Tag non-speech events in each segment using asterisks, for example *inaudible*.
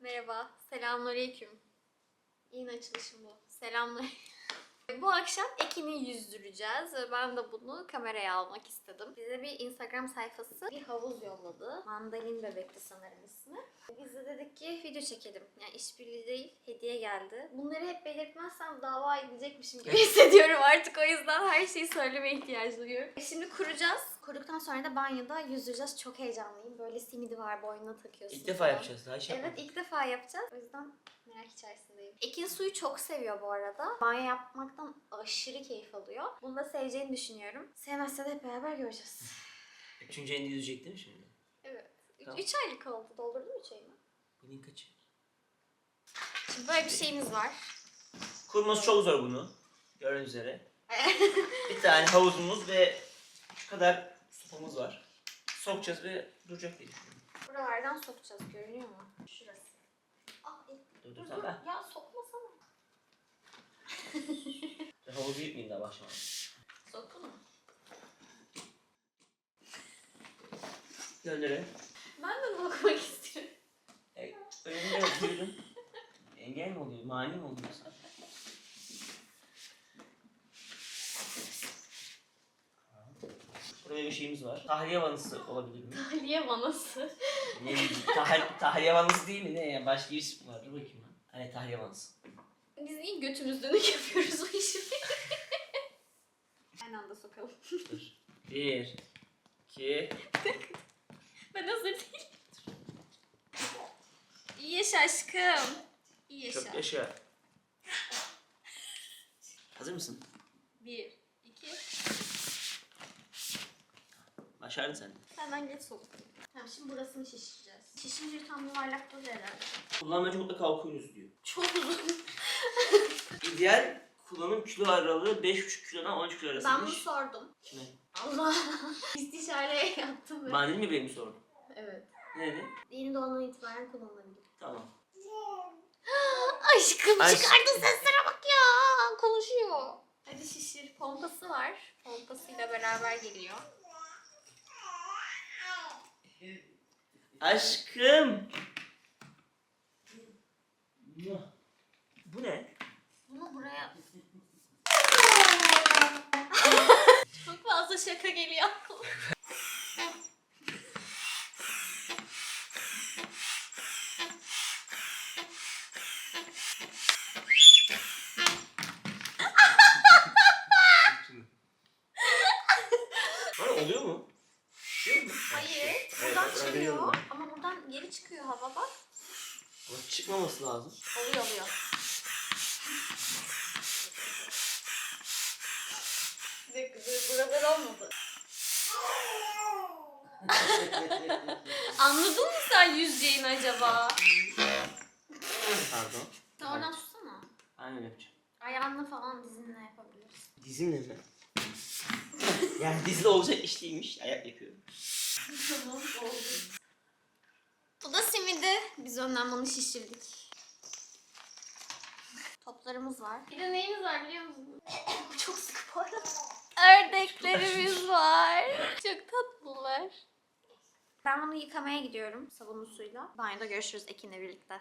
Merhaba, selamünaleyküm. Yine açılışım bu. Selamünaleyküm. *laughs* Bu akşam Ekin'i yüzdüreceğiz ve ben de bunu kameraya almak istedim. Bize bir Instagram sayfası bir havuz yolladı. Mandalin bebekti sanırım ismi. Biz de dedik ki video çekelim. Yani işbirliği değil, hediye geldi. Bunları hep belirtmezsem dava edecekmişim gibi *laughs* hissediyorum artık. O yüzden her şeyi söylemeye ihtiyaç duyuyorum. Şimdi kuracağız. Kurduktan sonra da banyoda yüzdüreceğiz. Çok heyecanlıyım. Böyle simidi var, boynuna takıyorsun. İlk defa falan. yapacağız daha hiç Evet yapmadık. ilk defa yapacağız. O yüzden merak içerisindeyim. Ekin suyu çok seviyor bu arada. Banyo yapmaktan aşırı keyif alıyor. Bunu da seveceğini düşünüyorum. Sevmezse de hep beraber göreceğiz. *laughs* Üçüncü elinde yüzecek değil mi şimdi? Evet. 3 Tamam. aylık oldu. Doldurdun mu 3 ayını? Yılın kaçı? Şimdi böyle bir şeyimiz var. Kurması çok zor bunu. Gördüğünüz üzere. *laughs* bir tane havuzumuz ve şu kadar sopamız var. Sokacağız ve duracak diye düşünüyorum. Buralardan sokacağız. Görünüyor mu? Şurası. Ah, el- Dur dur sen ben. Ya sokmasana. *laughs* Havuzu yıkmayayım daha başlamadan. Soktun mu? Gönderelim. Ben de bakmak istiyorum. Evet. Önümde oturdum. Engel mi oluyor? Mani mi oluyor sana? Burada bir şeyimiz var. Tahliye vanası olabilir mi? Tahliye vanası. Ne bileyim, tah- tahliye vanası değil mi ne ya? Başka bir isim var. Dur bakayım ben. Hani tahliye vanası. Biz niye götümüz dönük yapıyoruz bu işi? Aynı anda sokalım. Dur. Bir, iki, Ben hazır değilim. İyi yaşa aşkım. İyi yaşa. çok yaşa. Hazır mısın? Bir, Başardın sen. Senden geç soğuk. Tamam şimdi burasını şişireceğiz. Şişince tam yuvarlak durur herhalde. Kullanmacı mutlaka okuyunuz diyor. Çok uzun. *laughs* İdeal kullanım kilo aralığı 5,5 kilodan 13 kilo Ben bunu arasıymış. sordum. Kime? Allah. *laughs* İstişare yaptım ben. Mani mi benim sordum? Evet. Ne dedi? Yeni doğandan itibaren kullanılabilir. Tamam. *gasps* Aşkım Aşk- çıkardı seslere bak ya. Konuşuyor. Hadi şişir. Pompası var. Pompasıyla beraber geliyor. Aşkım. Bu ne? Bunu buraya... *laughs* Çok fazla şaka geliyor. Bana oluyor mu? Çıkıyor mu? Hayır. Evet, Buradan ben çıkıyor. görüyorum. Ama buradan geri çıkıyor hava bak. Ama çıkmaması lazım. Oluyor oluyor. Bir dakika dur buralar olmadı. Anladın mı sen yüzeceğini acaba? Pardon. Sen oradan tutsana. Aynen yapacağım. Ayağınla falan dizinle yapabilirsin. Dizimle mi? *laughs* yani dizide olacak iş değilmiş. Ayak yapıyorum. Tamam oldu. Biz önden bunu şişirdik. Toplarımız var. Bir de neyimiz var biliyor musun? Bu *coughs* çok sıkı bu arada. Ördeklerimiz var. Çok tatlılar. Ben bunu yıkamaya gidiyorum sabunlu suyla. Banyoda görüşürüz Ekin'le birlikte.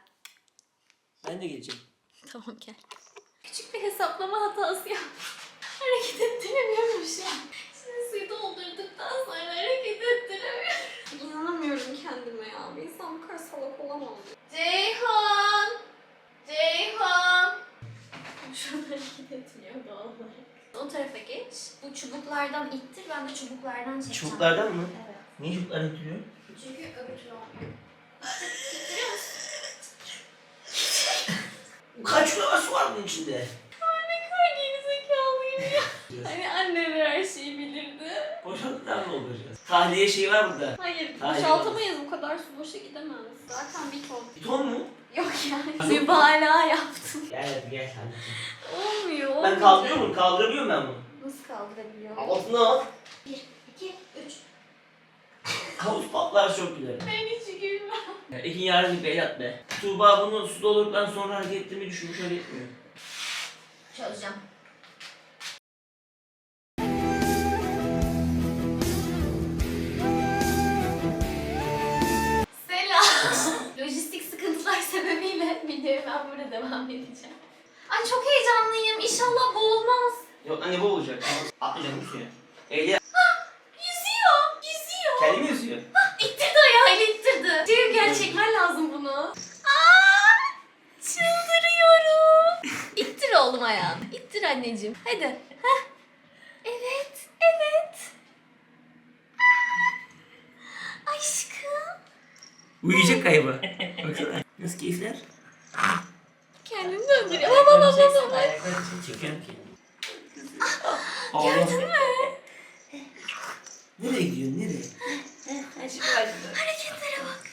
Ben de geleceğim. *laughs* Tamam gel. Küçük bir hesaplama hatası yaptım. hareket ettiremiyorum şu an. Şimdi suyu doldurduktan sonra hareket ettiremiyorum. İnanamıyorum kendime ya. Bir insan bu kadar salak olamaz. Ceyhan! Ceyhan! Şu an hareket etmiyor doğal olarak. O tarafa geç. Bu çubuklardan ittir. Ben de çubuklardan çekeceğim. Çubuklardan mı? Evet. Niye çubuklar getiriyor? Çünkü öbür türlü olmuyor. İttiriyor *laughs* musun? Kaç kilo su var bunun içinde? Ne kadar gerizekalıyım ya. Hani anneler her şeyi bilirdi. Boşalttılar mı olacağız? Tahliye şeyi var burada. Hayır, Hayır. boşaltamayız. Bu kadar su boşa gidemez. Zaten bir ton. Bir ton mu? Yok yani. Mübalağa yaptım. Gel hadi gel sen. Olmuyor, Ben olmuyor. kaldırıyor muyum? Kaldırabiliyor muyum ben bunu? Nasıl kaldırabiliyor? Altına al. Bir, iki, üç. *laughs* Havuz patlar çok gülerim. Ben hiç gülmem. Ya, Ekin yarın bir el at be. Tuğba bunu su doldurduktan sonra hareket ettirmeyi düşünmüş öyle etmiyor. Çözeceğim. Ben burada devam edeceğim. Ay çok heyecanlıyım. İnşallah boğulmaz. Yok anne bu olacak. Atlayacağım suya. Eyle Yüzüyor. Yüzüyor. kendi mi yüzüyor? İttirdi ayağıyla ittirdi. Diyor gerçekler lazım bunu. Aa, çıldırıyorum. İttir oğlum ayağını. İttir anneciğim. Hadi. Heh. Evet. Evet. Aa, Aşkım. Uyuyacak. Baksana. Nasıl keyifler? Kendini döndürüyor. Baba baba baba. Çekiyorum kendimi. Gördün mü? Nereye gidiyorsun? Nereye? Hareketlere bak.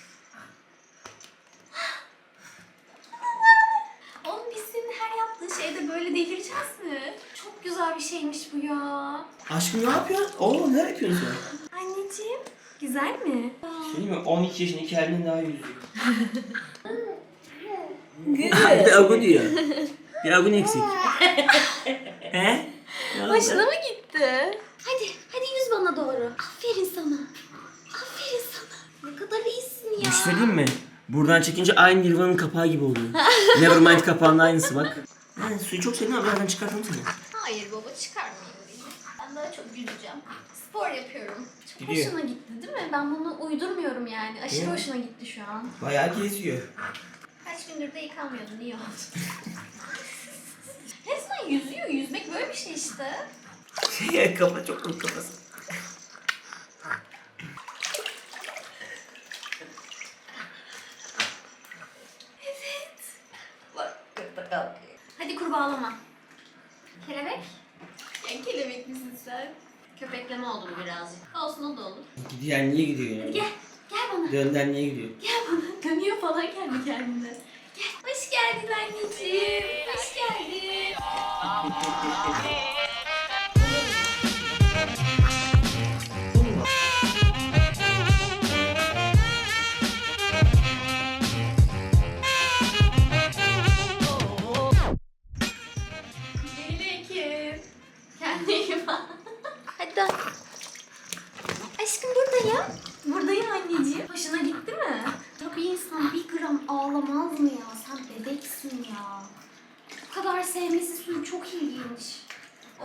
Oğlum biz senin her yaptığın şeyde böyle delireceğiz mi? Çok güzel bir şeymiş bu ya. Aşkım ne yapıyorsun? Oğlum ne yapıyorsun sen? Anneciğim, güzel mi? Söyleyeyim mi? 12 yaşındaki halinden daha yüzüyor. *laughs* *laughs* bir de agun diyor. *laughs* Bir agun eksik. *laughs* He? Oldu? Hoşuna mı gitti? Hadi, hadi yüz bana doğru. Aferin sana. Aferin sana. Ne kadar iyisin ya. Bir şey söyleyeyim mi? Buradan çekince aynı Nirvana'nın kapağı gibi oluyor. Nevermind kapağının aynısı bak. Yani suyu çok sevdim ama birazdan çıkartalım seni. Hayır baba çıkarmayayım. Ben daha çok yüzeceğim. Spor yapıyorum. Çok Gidiyor. hoşuna gitti değil mi? Ben bunu uydurmuyorum yani. Aşırı Değil mi? hoşuna gitti şu an. Bayağı geziyor. Kaç gündür de yıkanmıyordun. iyi oldu. *laughs* Resmen yüzüyor. Yüzmek böyle bir şey işte. Kafa çok komik kafası. Evet. Hadi kurbağalama. Kelebek? Ya kelebek misin sen? Köpekleme oldu bu birazcık. Olsun o da olur. Gidiyor niye gidiyor Hadi ya? gel. Gel bana. Dönden niye gidiyor? Gel bana. Falan kendi kendine. Gel. Hoş geldin anneciğim. Hoş geldin. Sevmesi suyu çok ilginç.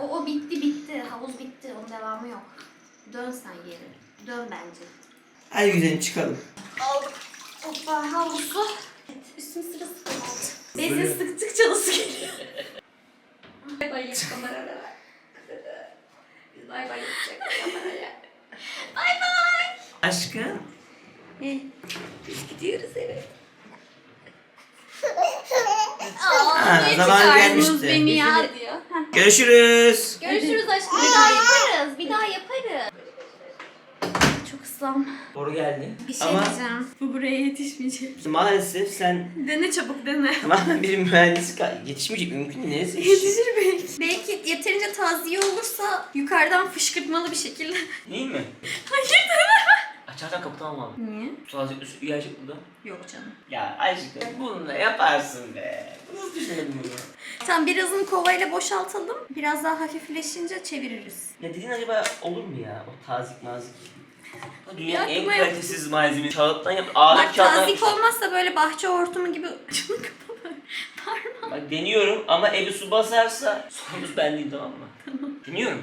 O, o bitti bitti. Havuz bitti. Onun devamı yok. Dön sen geri. Dön bence. Hadi güzelim çıkalım. Aldık. Hoppa havuzu. Evet, üstüm sırası kaldı. Bezin sıktıkça nasıl geliyor? Bay bay yap kameraya. Biz bay bay yapacak kameraya. Bay bay. Aşkım. Biz gidiyoruz eve. Ha, Aa, zamanı çıkardınız gelmişti. beni ya diyor. Heh. Görüşürüz. Görüşürüz aşkım. Bir daha yaparız. Bir daha yaparız. Çok ıslam. Doğru geldi. Bir şey Ama diyeceğim. Bu buraya yetişmeyecek. maalesef sen Dene çabuk dene. *laughs* tamamen bir mühendis ka- yetişmeyecek mümkün değil. Neresi Yetişir belki. Belki yeterince taziye olursa yukarıdan fışkırtmalı bir şekilde. Değil mi? Hayır deme. Açarsan kapatamam abi. Niye? Tuvalet üstü gerçek burada. Yok canım. Ya aşkım bunu da yaparsın be. Nasıl düşündün bunu? Tamam birazını kovayla boşaltalım. Biraz daha hafifleşince çeviririz. Ya dediğin acaba olur mu ya? O tazik mazik. O Dünyanın en aklıma yok. kalitesiz malzeme. Kağıttan yap. Ağır Bak kağıttan tazik olmazsa böyle bahçe hortumu gibi şunu *laughs* kapa böyle. Parmağım. Bak deniyorum ama evi su basarsa sorumuz ben değil tamam mı? Deniyorum.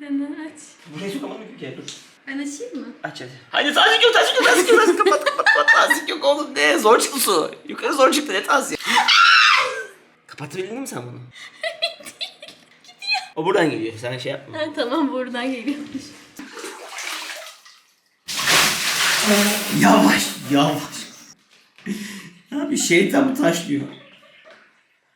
Dene aç. Buraya sokamadım ki. Dur. Ben açayım mı? Aç hadi. Hadi tazik yok tazik yok tazik yok tazik kapat kapat kapat tazik yok oğlum ne zor çıktı su. Yukarı zor çıktı ne tazik. Kapatabildin mi sen bunu? O buradan geliyor sen şey yapma. Ha, tamam buradan geliyormuş. Yavaş yavaş. ya bir şeytan taşlıyor.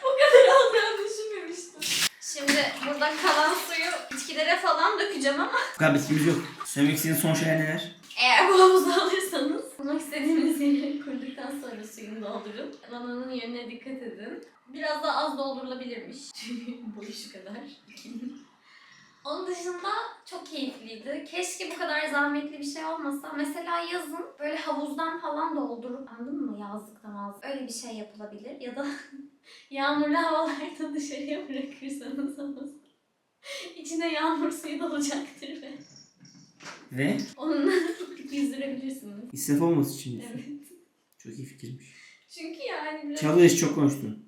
O kadar alacağını düşünmemiştim. Şimdi burada kalan suyu bitkilere falan dökeceğim ama Bu kadar bitkimiz yok. Söylemek istediğin son şeyler neler? eğer bu havuzu alırsanız bulmak istediğiniz yeri kurduktan sonra suyunu doldurun. Lananın yönüne dikkat edin. Biraz daha az doldurulabilirmiş. *laughs* Boyu şu kadar. *laughs* Onun dışında çok keyifliydi. Keşke bu kadar zahmetli bir şey olmasa. Mesela yazın böyle havuzdan falan doldurup anladın mı? Yazlıktan az. Öyle bir şey yapılabilir. Ya da *laughs* yağmurlu havalarda dışarıya bırakırsanız havuzu. İçine yağmur suyu dolacaktır ve Ve onunla yüzdürebilirsiniz. israf olması için. Evet. Çok iyi fikirmiş. Çünkü yani biraz... Çalış çok konuştun.